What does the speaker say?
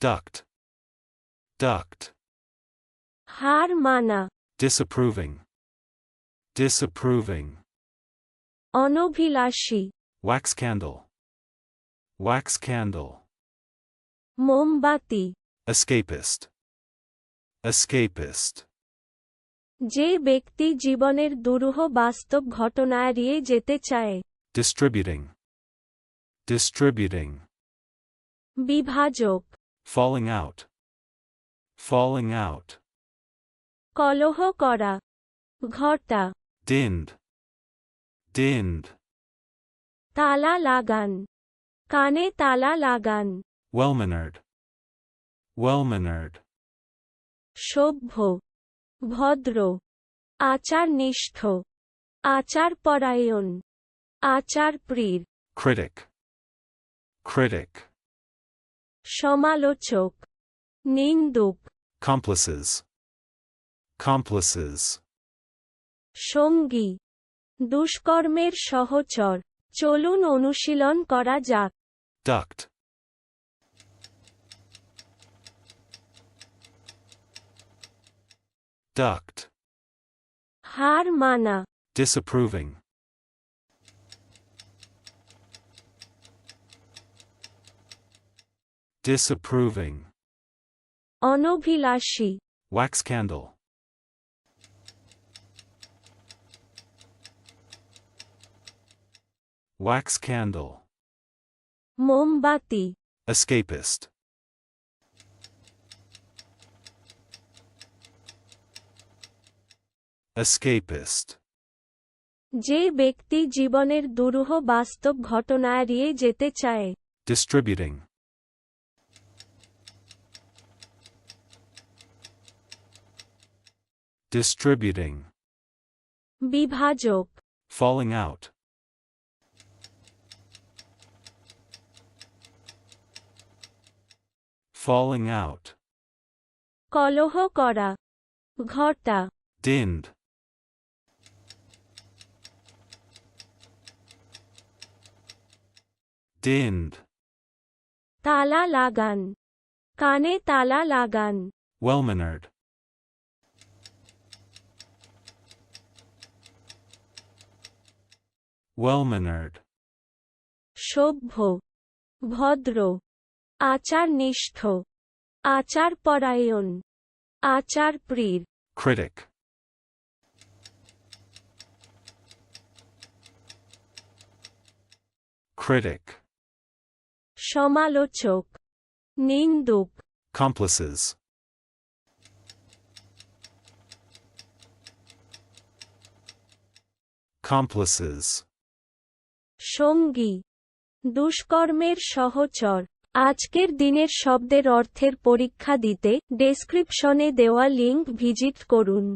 duct, duct, হার মানা disapproving, disapproving, অনভিলাষী wax candle, wax candle, মোমবাতি escapist, escapist, যে ব্যক্তি জীবনের দুরূহ বাস্তব ঘটনা এড়িয়ে যেতে চায় distributing, distributing, বিভাজক falling out, falling out, কলহ করা ঘটা dinned, dinned, তালা লাগান কানে তালা লাগান well mannered, well mannered, সভ্য ভদ্র আচার নিষ্ঠ আচার পরায়ণ আচার প্রিয় critic, critic, সমালোচক নিন্দুক complices, complices, সঙ্গী দুষ্কর্মের সহচর। চলুন অনুশীলন করা যাক। Duct, duct, হার মানা। Disapproving, disapproving, অনভিলাষী wax candle, wax candle, মোমবাতি escapist, escapist, যে ব্যক্তি জীবনের দুরূহ বাস্তব ঘটনা এড়িয়ে যেতে চায় distributing, distributing, বিভাজক falling out, falling out, কলহ করা ঘটা dinned, dinned, তালা লাগান কানে তালা লাগান well Mannered, well mannered, সভ্য ভদ্র আচার নিষ্ঠ আচার পরায়ণ আচার প্রিয় critic, critic, সমালোচক নিন্দুক complices, complices, সঙ্গী। দুষ্কর্মের সহচর। আজকের দিনের শব্দের অর্থের পরীক্ষা দিতে ডেসক্রিপশনে দেওয়া লিঙ্ক ভিজিট করুন।